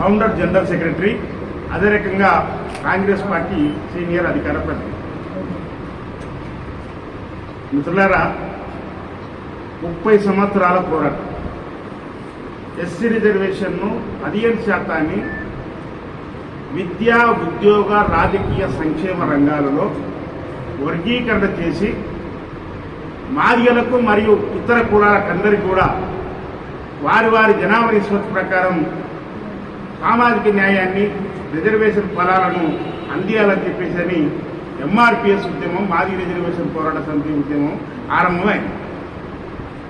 Founder general secretary అదే రకంగా Congress party senior అధికార ప్రతినిధి. మిత్రులారా ముప్పై సంవత్సరాల పోరాటం. ఎస్సీ రిజర్వేషన్ను పదిహేను శాతాన్ని విద్యా ఉద్యోగ రాజకీయ సంక్షేమ రంగాలలో వర్గీకరణ చేసి మాదిగలకు మరియు ఇతర కులాలకందరికీ కూడా వారి వారి జనాభా నిష్పత్తి ప్రకారం సామాజిక న్యాయాన్ని రిజర్వేషన్ ఫలాలను అందియాలని చెప్పేసి అని ఎంఆర్పిఎస్ ఉద్యమం మాది రిజర్వేషన్ పోరాట సమితి ఉద్యమం ఆరంభమైంది.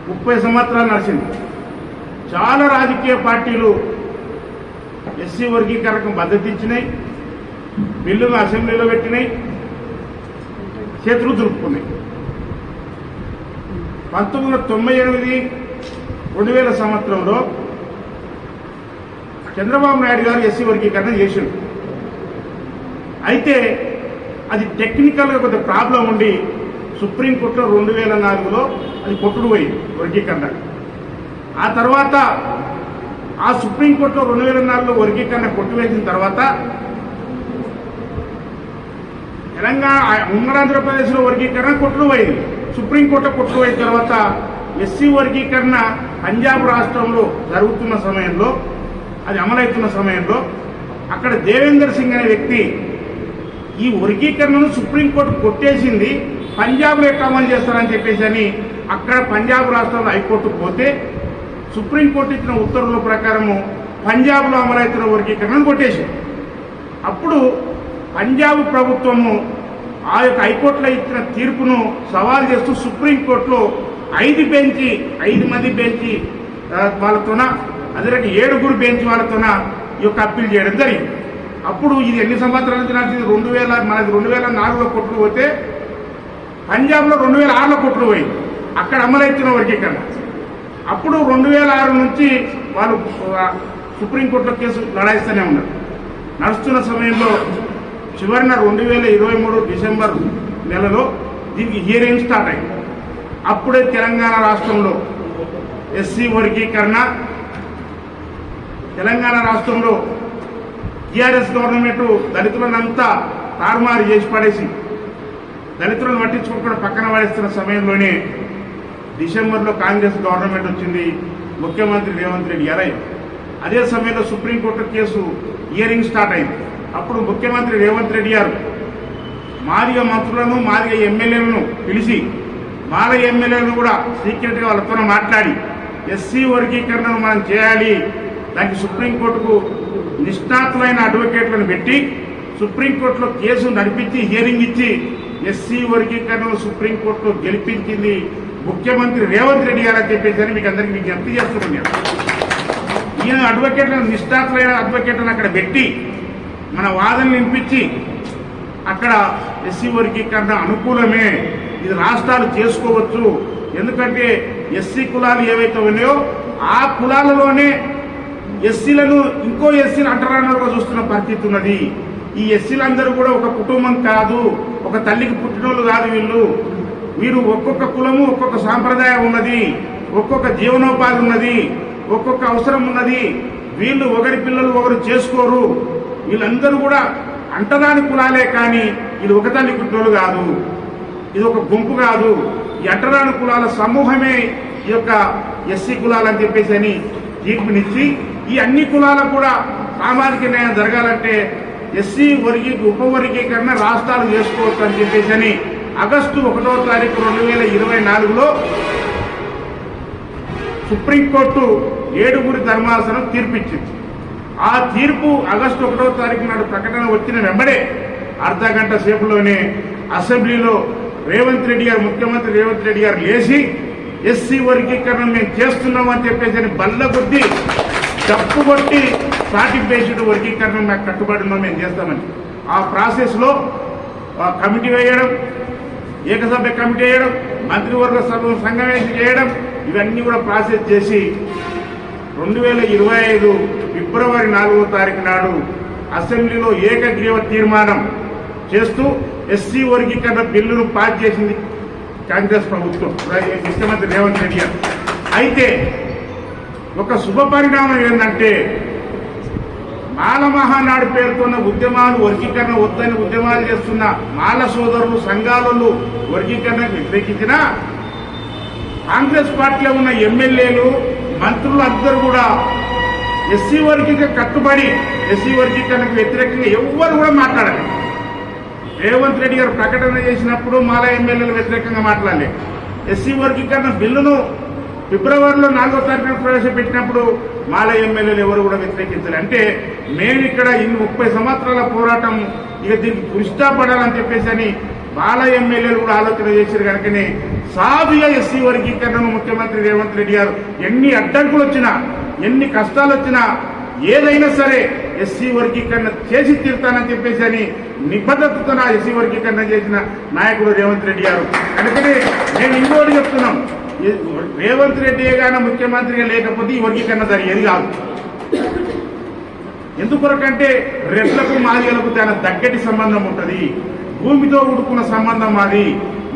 ముప్పై సంవత్సరాలు నడిచింది. చాలా రాజకీయ పార్టీలు ఎస్సీ వర్గీకరణకు మద్దతు ఇచ్చినాయి బిల్లును అసెంబ్లీలో పెట్టినాయి చేతులు దులుపుకున్నాయి. పంతొమ్మిది వందల తొంభై ఎనిమిది రెండు వేల సంవత్సరంలో చంద్రబాబు నాయుడు గారు ఎస్సీ వర్గీకరణ చేసిండు అయితే అది టెక్నికల్గా కొంత ప్రాబ్లం ఉండి సుప్రీంకోర్టులో రెండు వేల నాలుగులో అది కొట్టుడు పోయింది వర్గీకరణ. ఆ తర్వాత ఆ సుప్రీంకోర్టులో రెండు వేల నాలుగులో వర్గీకరణ కొట్టివేసిన తర్వాత తెలంగాణ ఉమ్మడి ఆంధ్రప్రదేశ్లో వర్గీకరణ కొట్టుడు పోయింది సుప్రీంకోర్టు కొట్టుడు పోయిన తర్వాత ఎస్సీ వర్గీకరణ పంజాబ్ రాష్ట్రంలో జరుగుతున్న సమయంలో అది అమలవుతున్న సమయంలో అక్కడ దేవేందర్ సింగ్ అనే వ్యక్తి ఈ వర్గీకరణను సుప్రీంకోర్టు కొట్టేసింది పంజాబ్లో ఎట్లా అమలు చేస్తారని చెప్పేసి అని అక్కడ పంజాబ్ రాష్ట్రంలో హైకోర్టు పోతే సుప్రీంకోర్టు ఇచ్చిన ఉత్తర్వుల ప్రకారము పంజాబ్లో అమలవుతున్న వర్గీకరణను కొట్టేసింది. అప్పుడు పంజాబ్ ప్రభుత్వము ఆ యొక్క హైకోర్టులో ఇచ్చిన తీర్పును సవాల్ చేస్తూ సుప్రీంకోర్టులో ఐదు బెంచి ఐదు మంది బెంచి వాళ్ళతోన అందరికి ఏడుగురు బెంచ్ వాళ్ళతోన ఈ యొక్క అప్పీల్ చేయడం జరిగింది. అప్పుడు ఇది ఎన్ని సంవత్సరాల నుంచి నడిచింది? రెండు వేల మనది రెండు వేల నాలుగులో కోట్లు పోతే పంజాబ్లో రెండు వేల ఆరులో కోట్లు పోయింది. అక్కడ అమలైతున్న వర్గీకరణ. అప్పుడు రెండు వేల ఆరు నుంచి వాళ్ళు సుప్రీంకోర్టులో కేసు లడాయిస్తూనే ఉన్నారు. నడుస్తున్న సమయంలో చివరిన రెండు వేల ఇరవై మూడు డిసెంబర్ నెలలో దీనికి హియరింగ్ స్టార్ట్ అయింది. అప్పుడే తెలంగాణ రాష్ట్రంలో ఎస్సీ వర్గీకరణ తెలంగాణ రాష్ట్రంలో టీఆర్ఎస్ గవర్నమెంట్ దళితులనంతా తారుమారు చేసి పడేసి దళితులను పట్టించుకోకుండా పక్కన పడేస్తున్న సమయంలోనే డిసెంబర్లో కాంగ్రెస్ గవర్నమెంట్ వచ్చింది ముఖ్యమంత్రి రేవంత్ రెడ్డి గారయ్య అదే సమయంలో సుప్రీంకోర్టు కేసు హియరింగ్ స్టార్ట్ అయింది. అప్పుడు ముఖ్యమంత్రి రేవంత్ రెడ్డి గారు మాదిగ మంత్రులను మాదిగ ఎమ్మెల్యేలను పిలిచి మాల ఎమ్మెల్యేలను కూడా సీక్రెట్గా వాళ్ళతో మాట్లాడి ఎస్సీ వర్గీకరణను మనం చేయాలి దానికి సుప్రీంకోర్టుకు నిష్ణాతులైన అడ్వకేట్లను పెట్టి సుప్రీంకోర్టులో కేసు నడిపించి హియరింగ్ ఇచ్చి ఎస్సీ వర్గీకరణను సుప్రీంకోర్టులో గెలిపించింది ముఖ్యమంత్రి రేవంత్ రెడ్డి గారు అని చెప్పేసి మీకు అందరికీ విజ్ఞప్తి చేస్తున్నాను ఈయన అడ్వకేట్లను నిష్ణాతులైన అడ్వకేట్లను అక్కడ పెట్టి మన వాదనలు వినిపించి అక్కడ ఎస్సీ వర్గీకరణ అనుకూలమే ఇది రాష్ట్రాలు చేసుకోవచ్చు. ఎందుకంటే ఎస్సీ కులాలు ఏవైతే ఉన్నాయో ఆ కులాలలోనే ఎస్సీలను ఇంకో ఎస్సీలు అంటరానులుగా చూస్తున్న పరిస్థితి ఉన్నది. ఈ ఎస్సీలందరూ కూడా ఒక కుటుంబం కాదు ఒక తల్లికి పుట్టినోళ్ళు కాదు వీళ్ళు. వీరు ఒక్కొక్క కులము ఒక్కొక్క సాంప్రదాయం ఉన్నది ఒక్కొక్క జీవనోపాధి ఉన్నది ఒక్కొక్క అవసరం ఉన్నది. వీళ్ళు ఒకరి పిల్లలు ఒకరు చేసుకోరు. వీళ్ళందరూ కూడా అంటరాని కులాలే కానీ ఇది ఒక తల్లి కుట్టినోళ్ళు కాదు. ఇది ఒక గుంపు కాదు. ఈ అంటరాని కులాల సమూహమే ఈ యొక్క ఎస్సీ కులాలని చెప్పేసి అని తీర్పునిచ్చి ఈ అన్ని కులాలకు కూడా సామాజిక న్యాయం జరగాలంటే ఎస్సీ వర్గీ ఉపవర్గీకరణ రాష్ట్రాలు చేసుకోవచ్చు అని చెప్పేసి అని ఆగస్టు ఒకటో తారీఖు రెండు వేల ఇరవై నాలుగులో సుప్రీంకోర్టు ఏడుగురి ధర్మాసనం తీర్పిచ్చింది. ఆ తీర్పు ఆగస్టు ఒకటో తారీఖు నాడు ప్రకటన వచ్చిన వెంబడే అర్ధ గంట సేపులోనే అసెంబ్లీలో రేవంత్ రెడ్డి గారు ముఖ్యమంత్రి రేవంత్ రెడ్డి గారు లేచి ఎస్సీ వర్గీకరణ మేము చేస్తున్నామని చెప్పేసి అని బల్ల కొద్దీ డప్పు కొట్టి స్టార్టింగ్ బేస్డ్ వర్గీకరణ మాకు కట్టుబడి మేము చేస్తామని. ఆ ప్రాసెస్లో ఆ కమిటీ వేయడం ఏకసభ్య కమిటీ వేయడం మంత్రివర్గ సభ సంగమేసి చేయడం ఇవన్నీ కూడా ప్రాసెస్ చేసి రెండు వేల ఇరవై ఐదు ఫిబ్రవరి నాలుగో తారీఖు నాడు అసెంబ్లీలో ఏకగ్రీవ తీర్మానం చేస్తూ ఎస్సీ వర్గీకరణ బిల్లును పాస్ చేసింది కాంగ్రెస్ ప్రభుత్వం ముఖ్యమంత్రి రేవంత్ రెడ్డి అయితే ఒక శుభ పరిణామం ఏంటంటే మాల మహానాడు పేరుతోన్న ఉద్యమాలు వర్గీకరణ వద్దని ఉద్యమాలు చేస్తున్న మాల సోదరులు సంఘాలలో వర్గీకరణకు వ్యతిరేకించిన కాంగ్రెస్ పార్టీలో ఉన్న ఎమ్మెల్యేలు మంత్రులు అందరూ కూడా ఎస్సీ వర్గీక కట్టుబడి ఎస్సీ వర్గీకరణకు వ్యతిరేకంగా ఎవ్వరు కూడా మాట్లాడాలి రేవంత్ రెడ్డి గారు ప్రకటన చేసినప్పుడు మాల ఎమ్మెల్యేలు వ్యతిరేకంగా మాట్లాడలేదు. ఎస్సీ వర్గీకరణ బిల్లును ఫిబ్రవరిలో నాలుగో తారీఖున ప్రవేశపెట్టినప్పుడు మాల ఎమ్మెల్యేలు ఎవరు కూడా వ్యతిరేకించారు అంటే మేము ఇక్కడ ఇన్ని ముప్పై సంవత్సరాల పోరాటం ఇక దీనికి పుష్టాపడాలని చెప్పేసి అని బాల ఎమ్మెల్యేలు కూడా ఆలోచన చేశారు కనుకనే సాబియా ఎస్సీ వర్గీకరణను ముఖ్యమంత్రి రేవంత్ రెడ్డి గారు ఎన్ని అడ్డంకులు వచ్చినా ఎన్ని కష్టాలు వచ్చినా ఏదైనా సరే ఎస్సీ వర్గీకరణ చేసి తీరుతానని చెప్పేసి అని నిబద్ధతతో ఎస్సీ వర్గీకరణ చేసిన నాయకుడు రేవంత్ రెడ్డి గారు. అందుకని మేము ఇంకోటి చెప్తున్నాం. రేవంత్ రెడ్డి గాన ముఖ్యమంత్రిగా లేకపోతే ఈ వర్గీకరణ జరిగేది కాదు. ఎందుకొరకంటే రెడ్లకు మాదిగలకు తన దగ్గటి సంబంధం ఉంటుంది. భూమితో ఉడుకున్న సంబంధం మాది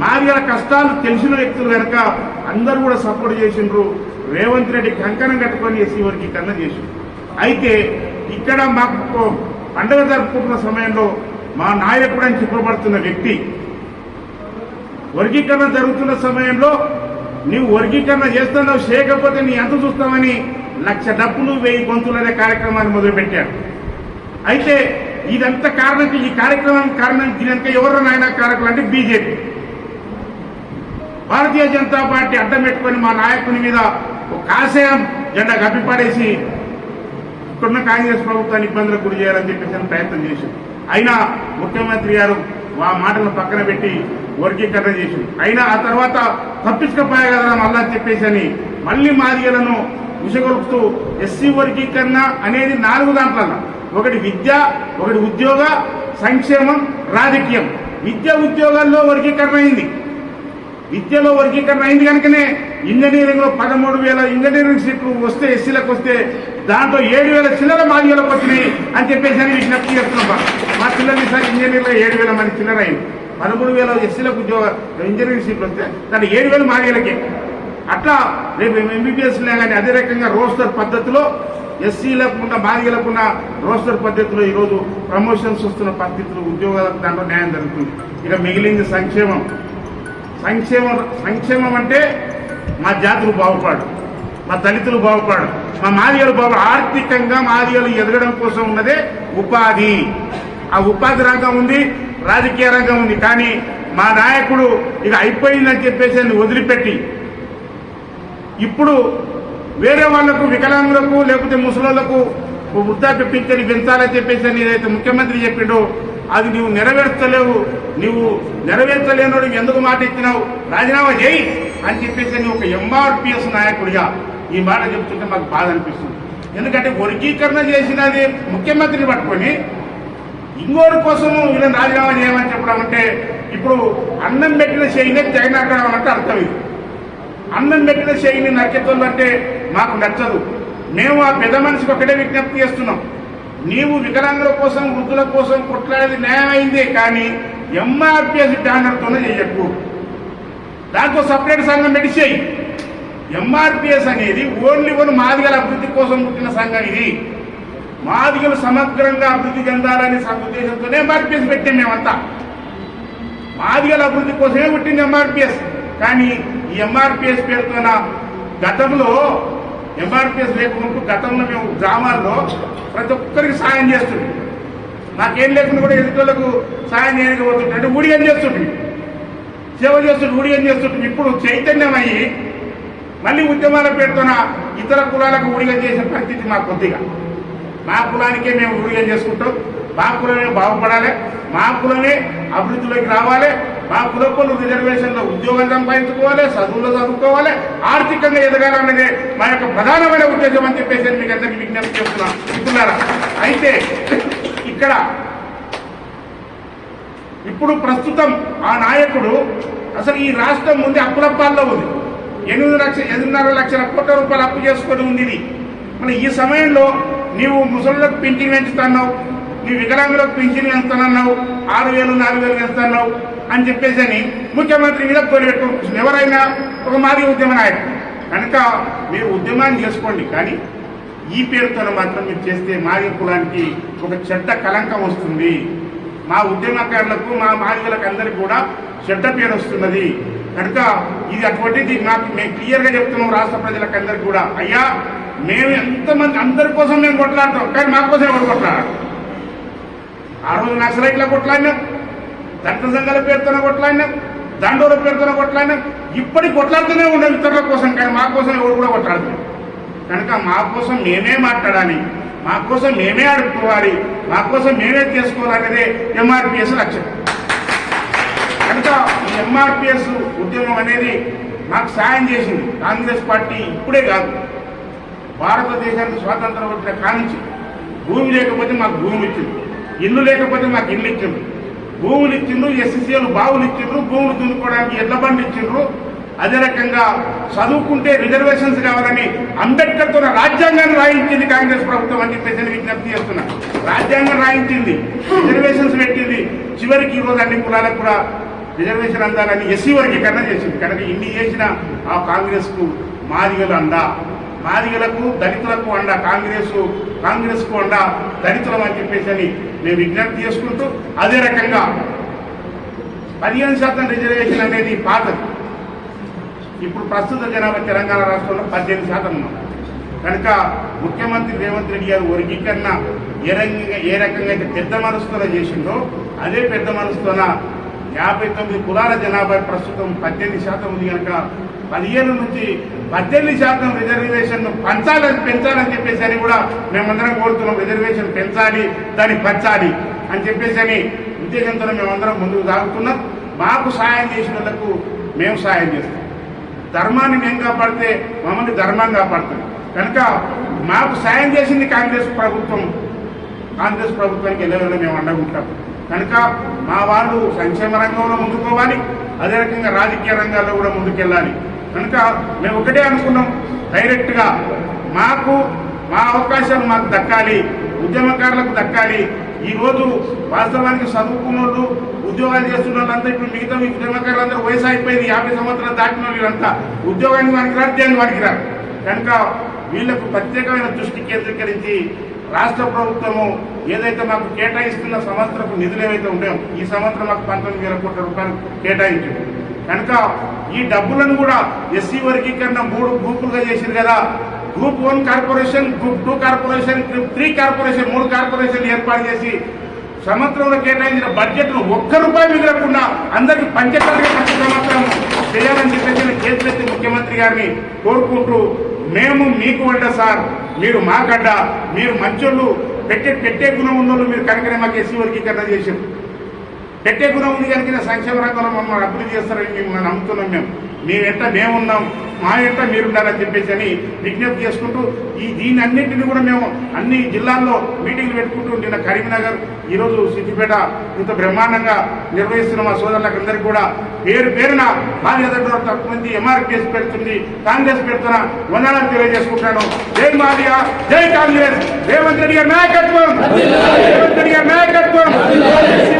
మాదిగల కష్టాలు తెలిసిన వ్యక్తులు కనుక అందరూ కూడా సపోర్ట్ చేసిండ్రు రేవంత్ రెడ్డి కంకణం కట్టుకొని ఎస్సీ వర్గీకరణ చేసిండ్రు. అయితే ఇక్కడ మాకు పండుగ జరుపుకుంటున్న సమయంలో మా నాయకుడు అని చెప్పబడుతున్న వ్యక్తి వర్గీకరణ జరుగుతున్న సమయంలో నీవు వర్గీకరణ చేస్తున్నావు చేయకపోతే నీ ఎంత చూస్తామని లక్ష డబ్బులు వెయ్యి గొంతులు అనే కార్యక్రమాన్ని మొదలుపెట్టాడు అయితే ఇదంతా కారణం ఈ కార్యక్రమం కారణం దీనిక ఎవరు నాయన కారకులు అంటే బీజేపీ. భారతీయ జనతా పార్టీ అడ్డం పెట్టుకొని మా నాయకుని మీద ఒక ఆశయం జెండా గప్పిపడేసి ఇక్కడున్న కాంగ్రెస్ ప్రభుత్వాన్ని ఇబ్బందులకు గురి చేయాలని చెప్పేసి ప్రయత్నం చేశారు అయినా ముఖ్యమంత్రి గారు మా మాటలు పక్కన పెట్టి వర్గీకరణ చేసింది. అయినా ఆ తర్వాత తప్పించకపోయా కదా మళ్ళా చెప్పేసి అని మళ్ళీ మాదిగలను ఉషగొలుపుతూ ఎస్సీ వర్గీకరణ అనేది నాలుగు దాంట్లో ఒకటి విద్య ఒకటి ఉద్యోగ సంక్షేమం రాజకీయం. విద్య ఉద్యోగాల్లో వర్గీకరణ అయింది. విద్యలో వర్గీకరణ అయింది కనుకనే ఇంజనీరింగ్లో పదమూడు వేల ఇంజనీరింగ్ సీట్లు వస్తే ఎస్సీలకు వస్తే దాంట్లో ఏడు వేల చిల్లర మాదిగలకు వచ్చినాయి అని చెప్పేసి అని విజ్ఞప్తి చేస్తున్నాం మా పిల్లలు సార్ ఇంజనీర్లో ఏడు వేల మంది చిల్లర అయింది. పదమూడు వేల ఎస్సీలకు ఉద్యోగ ఇంజనీరింగ్ సీట్లు వస్తే దాంట్లో ఏడు వేల మాదిగలకే. అట్లా రేపు ఎంబీబీఎస్ కానీ అదే రకంగా రోస్టర్ పద్ధతిలో ఎస్సీలకు ఉన్న మాదిగలకు ఉన్న రోస్టర్ పద్ధతిలో ఈరోజు ప్రమోషన్స్ వస్తున్న పద్ధతులు ఉద్యోగాలకు దాంట్లో న్యాయం జరుగుతుంది. ఇక మిగిలింది సంక్షేమం. సంక్షేమం సంక్షేమం అంటే మా జాతులు బాగుపడు మా దళితులు బాగుపడడం మా మాదిగలు బాగు ఆర్థికంగా మాదిగలు ఎదగడం కోసం ఉన్నదే ఉపాధి. ఆ ఉపాధి రంగం ఉంది రాజకీయ రంగం ఉంది. కానీ మా నాయకుడు ఇక అయిపోయిందని చెప్పేసి అని వదిలిపెట్టి ఇప్పుడు వేరే వాళ్ళకు వికలాంగులకు లేకపోతే ముసలోళ్ళకు వృద్ధాప్య పింఛని పెంచాలని చెప్పేసి అని ఏదైతే ముఖ్యమంత్రి చెప్పిండో అది నువ్వు నెరవేర్చలేవు నువ్వు నెరవేర్చలేనోడు ఎందుకు మాట ఇచ్చినావు? రాజీనామా చేయి అని చెప్పేసి అని ఒక ఎంఆర్పిఎస్ నాయకుడిగా ఈ మాట చెప్తుంటే మాకు బాధ అనిపిస్తుంది. ఎందుకంటే వర్గీకరణ చేసినది ముఖ్యమంత్రిని పట్టుకొని ఇంకోటి కోసము వీళ్ళని రాజీనామా చేయమని చెప్పడం అంటే ఇప్పుడు అన్నం పెట్టిన శైలి జగన్ అంటే అర్థం ఇది. అన్నం పెట్టిన శైలిని నరికెత్తాలు అంటే మాకు నచ్చదు. మేము ఆ పెద్ద మనిషికి ఒకటే విజ్ఞప్తి చేస్తున్నాం. నీవు వికలాంగుల కోసం వృద్ధుల కోసం కొట్లాడేది న్యాయమైందే కానీ ఎంఆర్పిఎస్ బ్యానర్తోనే చేయకు. దాంతో సపరేట్ సంఘం పెట్టి ఎంఆర్పిఎస్ అనేది ఓన్లీ వన్ మాదిగల అభివృద్ధి కోసం పుట్టిన సంఘం ఇది. మాదిగలు సమగ్రంగా అభివృద్ధి చెందాలనే ఉద్దేశంతోనే ఎంఆర్పిఎస్ పెట్టాం మేమంతా. మాదిగల అభివృద్ధి కోసమే పుట్టింది ఎంఆర్పిఎస్ కానీ ఈ ఎంఆర్పిఎస్ పేరుతోన గతంలో ఎంఆర్పిఎస్ లేకుంటూ గతంలో మేము గ్రామాల్లో ప్రతి ఒక్కరికి సాయం చేస్తుంది నాకేం లేకుండా కూడా ఎదుటోళ్ళకు సాయం చేయకపోతుంటే అంటే చేస్తుంది సేవ చేస్తుంటే ఊడిగం చేస్తుంటే ఇప్పుడు చైతన్యం అయ్యి మళ్ళీ ఉద్యమాల పేరుతోన ఇతర కులాలకు ఊడిగం చేసే పరిస్థితి మాకు కొద్దిగా. మా కులానికే మేము ఊడిగం చేసుకుంటాం. మా కులమే బాగుపడాలి. మా కులమే అభివృద్ధిలోకి రావాలి. మా కులకులు రిజర్వేషన్లో ఉద్యోగం సంపాదించుకోవాలి చదువులో చదువుకోవాలి ఆర్థికంగా ఎదగాలన్నదే మా యొక్క ప్రధానమైన ఉద్దేశం అని చెప్పేసి మీకు అందరికీ విజ్ఞప్తి చేస్తున్నాం. మిత్రులారా అయితే ఇక్కడ ఇప్పుడు ప్రస్తుతం ఆ నాయకుడు అసలు ఈ రాష్ట్రం ఉంది అప్పులప్పాల్లో ఉంది. ఎనిమిది లక్ష ఎనిమిదిన్నర లక్షల కోట్ల రూపాయలు అప్పు చేసుకొని ఉంది ఇది. మన ఈ సమయంలో నీవు ముసలిలకు పింఛన్ పెంచుతున్నావు నీ వికలాంగులకు పింఛన్ పెంచుతానన్నావు ఆరు వేలు నాలుగు వేలు పెంచుతున్నావు అని చెప్పేసి అని ముఖ్యమంత్రి మీద కోరి ఎవరైనా ఒక మాది ఉద్యమ నాయకుడు. కనుక మీరు ఉద్యమాన్ని చేసుకోండి కానీ ఈ పేరుతో మాత్రం మీరు చేస్తే మాదిగ కులానికి ఒక చెడ్డ కలంకం వస్తుంది. మా ఉద్యమకారులకు మా మాదిగలకు అందరికీ కూడా చెడ్డ పేరు వస్తున్నది. కనుక ఇది అటువంటిది మాకు మేము క్లియర్గా చెప్తున్నాం రాష్ట్ర ప్రజలకు అందరికి కూడా. అయ్యా మేము ఎంతమంది అందరి కోసం మేము కొట్లాడతాం కానీ మా కోసం ఎవరు కొట్లాడారు? ఆ రోజు నక్సలైట్ల కొట్లాడినాం దళిత సంఘాల పేరుతోనే కొట్లాడినాం దండోల పేరుతోనే కొట్లాడినాం. ఇప్పటికి కొట్లాడుతూనే ఉన్నాం ఇతరుల కోసం కానీ మా కోసం ఎవరు కూడా కొట్లాడుతున్నాం కనుక మా కోసం మేమే మాట్లాడాలి మా కోసం మేమే అడుక్కోవాలి మా కోసం మేమే చేసుకోవాలనేదే ఎంఆర్పిఎస్ లక్ష్యం. కనుక ఎంఆర్పిఎస్ ఉద్యమం అనేది నాకు సాయం చేసింది. కాంగ్రెస్ పార్టీ ఇప్పుడే కాదు. భారతదేశానికి స్వాతంత్రం వచ్చిన కానించి భూమి లేకపోతే మాకు భూమి ఇచ్చింది. ఇల్లు లేకపోతే మాకు ఇల్లు ఇచ్చింది. భూములు ఇచ్చిండ్రు ఎస్సీసీలు బావులు ఇచ్చిండ్రు భూములు దున్నుకోవడానికి ఎడ్ల బండ్లు ఇచ్చిండ్రు. అదే రకంగా చదువుకుంటే రిజర్వేషన్స్ కావాలని అంబేద్కర్తో రాజ్యాంగాన్ని రాయించింది కాంగ్రెస్ ప్రభుత్వం అని చెప్పేసి విజ్ఞప్తి చేస్తున్నా. రాజ్యాంగం రాయించింది రిజర్వేషన్స్ పెట్టింది. చివరికి ఈ రోజు అన్ని కులాలకు కూడా రిజర్వేషన్ అందాలని ఎస్సీ వర్గీకరణ చేసింది. కనుక ఇన్ని చేసిన ఆ కాంగ్రెస్కు మాదిగలు అందా? మాదిగలకు దళితులకు అండ కాంగ్రెస్ కాంగ్రెస్కు అండ దళితులం అని చెప్పేసి అని మేము విజ్ఞప్తి చేసుకుంటూ అదే రకంగా పదిహేను శాతం రిజర్వేషన్ అనేది పాతది. ఇప్పుడు ప్రస్తుత జనాభా తెలంగాణ రాష్ట్రంలో పద్దెనిమిది శాతం కనుక ముఖ్యమంత్రి రేవంత్ రెడ్డి గారు వర్గీకరణ ఏ రకంగా ఏ రకంగా అయితే పెద్ద మనసుతోనే చేసిందో అదే పెద్ద మనసుతోన యాభై తొమ్మిది కులాల జనాభా ప్రస్తుతం పద్దెనిమిది శాతం ఉంది కనుక పదిహేను నుంచి పద్దెనిమిది శాతం రిజర్వేషన్ పంచాలని పెంచాలని చెప్పేసి అని కూడా మేమందరం కోరుతున్నాం. రిజర్వేషన్ పెంచాలి దాన్ని పంచాలి అని చెప్పేసి అని ఉద్దేశంతో మేమందరం ముందుకు సాగుతున్నాం. మాకు సాయం చేసిన వాళ్ళకు మేము సాయం చేస్తాం. ధర్మాన్ని మేము కాపాడితే మమ్మల్ని ధర్మం కాపాడుతుంది. కనుక మాకు సాయం చేసింది కాంగ్రెస్ ప్రభుత్వం. కాంగ్రెస్ ప్రభుత్వానికి వెళ్ళవేళ మేము అండగుంటాం. కనుక మా వాళ్ళు సంక్షేమ రంగంలో ముందుకోవాలి అదే రకంగా రాజకీయ రంగాల్లో కూడా ముందుకెళ్ళాలి. కనుక మేము ఒకటే అనుకున్నాం డైరెక్ట్గా మాకు మా అవకాశాలు మాకు దక్కాలి ఉద్యమకారులకు దక్కాలి. ఈ రోజు వాస్తవానికి చదువుకున్న వాళ్ళు ఉద్యోగాలు చేస్తున్న వాళ్ళంతా ఇప్పుడు మిగతా మీ ఉద్యమకారులందరూ వయసు అయిపోయింది యాభై సంవత్సరాలు దాటిన వీళ్ళంతా ఉద్యోగానికి వారికి రాజ్యాన్ని వారికి రాదు కనుక వీళ్ళకు ప్రత్యేకమైన దృష్టి కేంద్రీకరించి రాష్ట్ర ప్రభుత్వము ఏదైతే మాకు కేటాయిస్తున్న సంవత్సరపు నిధులు ఏవైతే ఉన్నాయో ఈ సంవత్సరం మాకు పంతొమ్మిది వేల కోట్ల రూపాయలు కేటాయించింది కనుక ఈ డబ్బులను కూడా ఎస్సీ వర్గీకరణ మూడు గ్రూపులుగా చేసింది కదా. Group one corporation group two corporation group three corporation మూడు కార్పొరేషన్ ఏర్పాటు చేసి సంవత్సరంలో కేటాయించిన బడ్జెట్ ఒక్క రూపాయి మిగలకుండా అందరికి పంచకట్టుగా ప్రతి సంవత్సరం చేయాలని చెప్పేసి నేను చేతులెత్తి ముఖ్యమంత్రి గారిని కోరుకుంటూ మేము మీకు అడ్డ సార్. మీరు మా గడ్డ మీరు మంచోళ్ళు పెట్టే పెట్టే గుణం ఉన్నోళ్ళు మీరు కనుకనే మాకు ఎస్సీ వర్గీకరణ చేశారు. పెట్టే గుణం ఉంది కనుక సంక్షేమ రంగంలో మమ్మల్ని అభివృద్ధి చేస్తారని మేము నమ్ముతున్నాం మేము. మీ వెంట మేమున్నాం మా వెంట మీరున్నారని చెప్పేసి అని విజ్ఞప్తి చేసుకుంటూ ఈ దీని అన్నింటినీ కూడా మేము అన్ని జిల్లాల్లో మీటింగ్లు పెట్టుకుంటూ నిన్న కరీంనగర్ ఈరోజు సిద్దిపేట ఇంత బ్రహ్మాండంగా నిర్వహిస్తున్న మా సోదరులకు అందరికీ కూడా పేరు పేరున బాధ్యత తక్కువ మంది ఎంఆర్పిఎస్ పెడుతుంది కాంగ్రెస్ పెడుతున్న వందనాలు తెలియజేసుకుంటాను జై మాదియా జై కాంగ్రెస్. రేవంత్ రెడ్డి గారి నాయకత్వం. రేవంత్ రెడ్డి గారి నాయకత్వం.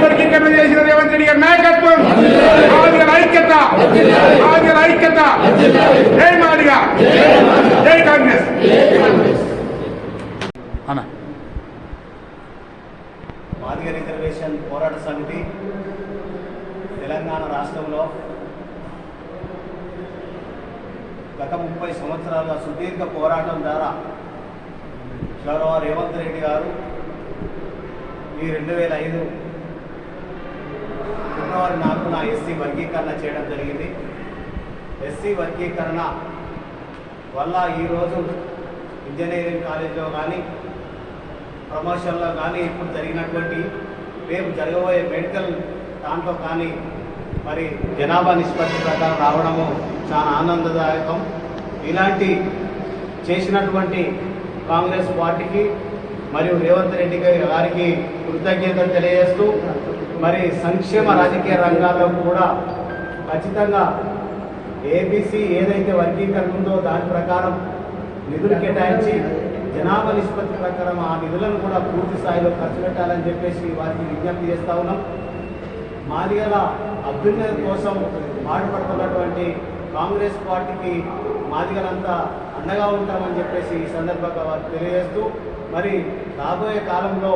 వర్గీకరణ చేసిన రేవంత్ రెడ్డి గారి నాయకత్వం. ఐక్యత జై మాదిగా జై కాంగ్రెస్ అన్న మాదిగ రిజర్వేషన్ పోరాట సమితి తెలంగాణ రాష్ట్రంలో గత ముప్పై సంవత్సరాల సుదీర్ఘ పోరాటం ద్వారా గౌరవ రేవంత్ రెడ్డి గారు ఈ రెండు వేల ఐదు ఫిబ్రవరి నాలుగున ఎస్సీ వర్గీకరణ చేయడం జరిగింది. ఎస్సీ వర్గీకరణ వల్ల ఈరోజు ఇంజనీరింగ్ కాలేజీలో కానీ ప్రమోషన్లో కానీ ఇప్పుడు జరిగినటువంటి రేపు జరగబోయే మెడికల్ దాంట్లో కానీ మరి జనాభా నిష్పత్తి ప్రకారం రావడము చాలా ఆనందదాయకం. ఇలాంటి చేసినటువంటి కాంగ్రెస్ పార్టీకి మరియు రేవంత్ రెడ్డి గారికి కృతజ్ఞతలు తెలియజేస్తూ మరి సంక్షేమ రాజకీయ రంగాల్లో కూడా ఖచ్చితంగా ఏబీసీ ఏదైతే వర్గీకరణ ఉందో దాని ప్రకారం నిధులు కేటాయించి జనాభా నిష్పత్తి ప్రకారం ఆ నిధులను కూడా పూర్తి స్థాయిలో ఖర్చు పెట్టాలని చెప్పేసి వారికి విజ్ఞప్తి చేస్తా ఉన్నాం. మాదిగల అభ్యున్నతి కోసం పాటుపడుతున్నటువంటి కాంగ్రెస్ పార్టీకి మాదిగలంతా అండగా ఉంటామని చెప్పేసి ఈ సందర్భంగా వారు తెలియజేస్తూ మరి రాబోయే కాలంలో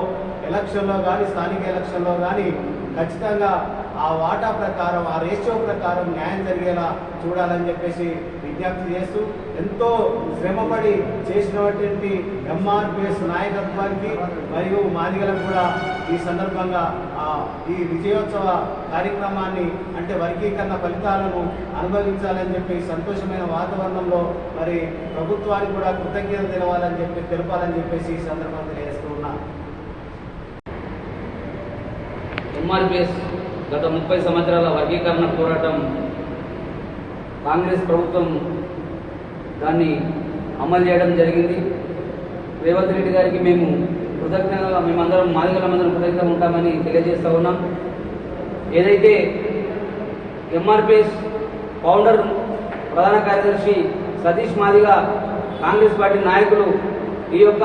ఎలక్షన్లో కానీ స్థానిక ఎలక్షన్లో కానీ ఖచ్చితంగా ఆ వాటా ప్రకారం ఆ రేషియో ప్రకారం న్యాయం జరిగేలా చూడాలని చెప్పేసి విజ్ఞప్తి చేస్తూ ఎంతో శ్రమపడి చేసినటువంటి ఎంఆర్పిఎస్ నాయకత్వానికి మరియు మాదిగలకు కూడా ఈ సందర్భంగా ఈ విజయోత్సవ కార్యక్రమాన్ని అంటే వర్గీకరణ ఫలితాలను అనుభవించాలని చెప్పి సంతోషమైన వాతావరణంలో మరి ప్రభుత్వానికి కూడా కృతజ్ఞత తెలవాలని చెప్పి తెలపాలని చెప్పేసి ఈ సందర్భంగా తెలియజేస్తూ ఉన్నా. ఎంఆర్పిఎస్ గత ముప్పై సంవత్సరాల వర్గీకరణ పోరాటం కాంగ్రెస్ ప్రభుత్వం దాన్ని అమలు చేయడం జరిగింది. రేవంత్ రెడ్డి గారికి మేము కృతజ్ఞతగా మేమందరం మాదిగలమందరం కృతజ్ఞత ఉంటామని తెలియజేస్తూ ఉన్నాం. ఏదైతే ఎంఆర్పిఎస్ ఫౌండర్ ప్రధాన కార్యదర్శి సతీష్ మాదిగ కాంగ్రెస్ పార్టీ నాయకులు ఈ యొక్క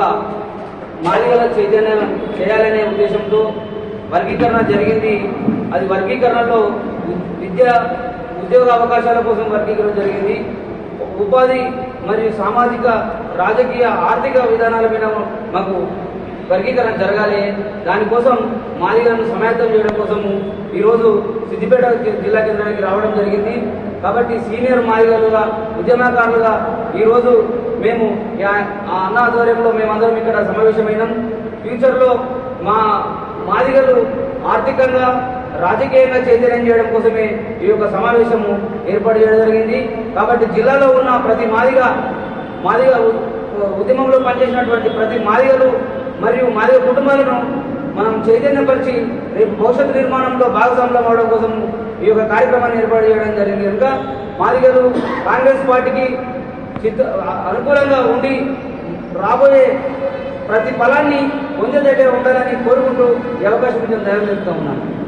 మాదిగల చైతన్యం చేయాలనే ఉద్దేశంతో వర్గీకరణ జరిగింది. అది వర్గీకరణలో విద్య ఉద్యోగ అవకాశాల కోసం వర్గీకరణ జరిగింది. ఉపాధి మరియు సామాజిక రాజకీయ ఆర్థిక విధానాల మీద మాకు వర్గీకరణ జరగాలి. దానికోసం మాదిగలను సమాయత్తం చేయడం కోసము ఈరోజు సిద్దిపేట జిల్లా కేంద్రానికి రావడం జరిగింది. కాబట్టి సీనియర్ మాదిగలుగా ఉద్యమకారులుగా ఈరోజు మేము యా- ఆ అన్న ఆధ్వర్యంలో మేమందరం ఇక్కడ సమావేశమైనాం. ఫ్యూచర్లో మా మాదిగలు ఆర్థికంగా రాజకీయంగా చైతన్యం చేయడం కోసమే ఈ యొక్క సమావేశము ఏర్పాటు చేయడం జరిగింది. కాబట్టి జిల్లాలో ఉన్న ప్రతి మాదిగ మాదిగ ఉ- ఉద్యమంలో పనిచేసినటువంటి ప్రతి మాదిగలు మరియు మాదిగ కుటుంబాలను మనం చైతన్యపరిచి రేపు భవిష్యత్తు నిర్మాణంలో భాగస్వాములం అవడం కోసం ఈ యొక్క కార్యక్రమాన్ని ఏర్పాటు చేయడం జరిగింది. కనుక మాదిగలు కాంగ్రెస్ పార్టీకి చిత్త అనుకూలంగా ఉండి రాబోయే ప్రతి ఫలాన్ని పొందేదగ్గర ఉండాలని కోరుకుంటూ ఈ అవకాశం ఇచ్చిన చెప్తా ఉన్నాను.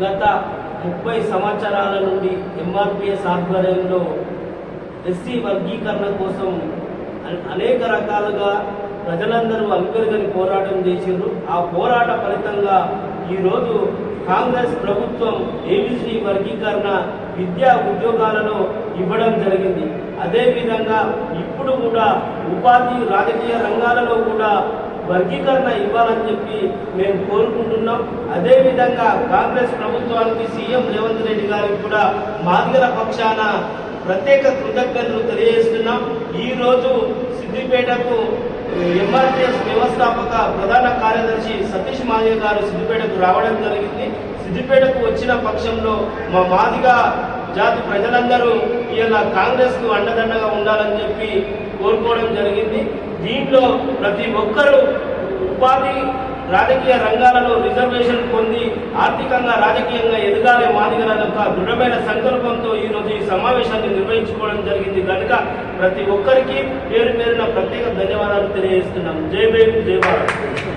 గత ముప్పై సంవత్సరాల నుండి ఎంఆర్పిఎస్ ఆధ్వర్యంలో ఎస్సీ వర్గీకరణ కోసం అనేక రకాలుగా ప్రజలందరూ అలుపెరుగని పోరాటం చేసిండ్రు. ఆ పోరాట ఫలితంగా ఈరోజు కాంగ్రెస్ ప్రభుత్వం ఏబిసి వర్గీకరణ విద్యా ఉద్యోగాలలో ఇవ్వడం జరిగింది. అదేవిధంగా ఇప్పుడు కూడా ఉపాధి రాజకీయ రంగాలలో కూడా వర్గీకరణ ఇవ్వాలని చెప్పి మేము కోరుకుంటున్నాం. అదేవిధంగా కాంగ్రెస్ ప్రభుత్వానికి సీఎం రేవంత్ రెడ్డి గారికి కూడా మాదిగల పక్షాన ప్రత్యేక కృతజ్ఞతలు తెలియజేస్తున్నాం. ఈరోజు సిద్దిపేటకు ఎంఆర్టీఎస్ వ్యవస్థాపక ప్రధాన కార్యదర్శి సతీష్ మాదిగ గారు సిద్దిపేటకు రావడం జరిగింది. సిద్దిపేటకు వచ్చిన పక్షంలో మా మాదిగా జాతి ప్రజలందరూ ఇలా కాంగ్రెస్కు అండదండగా ఉండాలని చెప్పి కోరుకోవడం జరిగింది. దీంట్లో ప్రతి ఒక్కరూ ఉపాధి రాజకీయ రంగాలలో రిజర్వేషన్ పొంది ఆర్థికంగా రాజకీయంగా ఎదగాలి మాదిగల యొక్క దృఢమైన సంకల్పంతో ఈరోజు ఈ సమావేశాన్ని నిర్వహించుకోవడం జరిగింది. కనుక ప్రతి ఒక్కరికి పేరు పేరున ప్రత్యేక ధన్యవాదాలు తెలియజేస్తున్నాం. జై భీమ్ జై భారత్.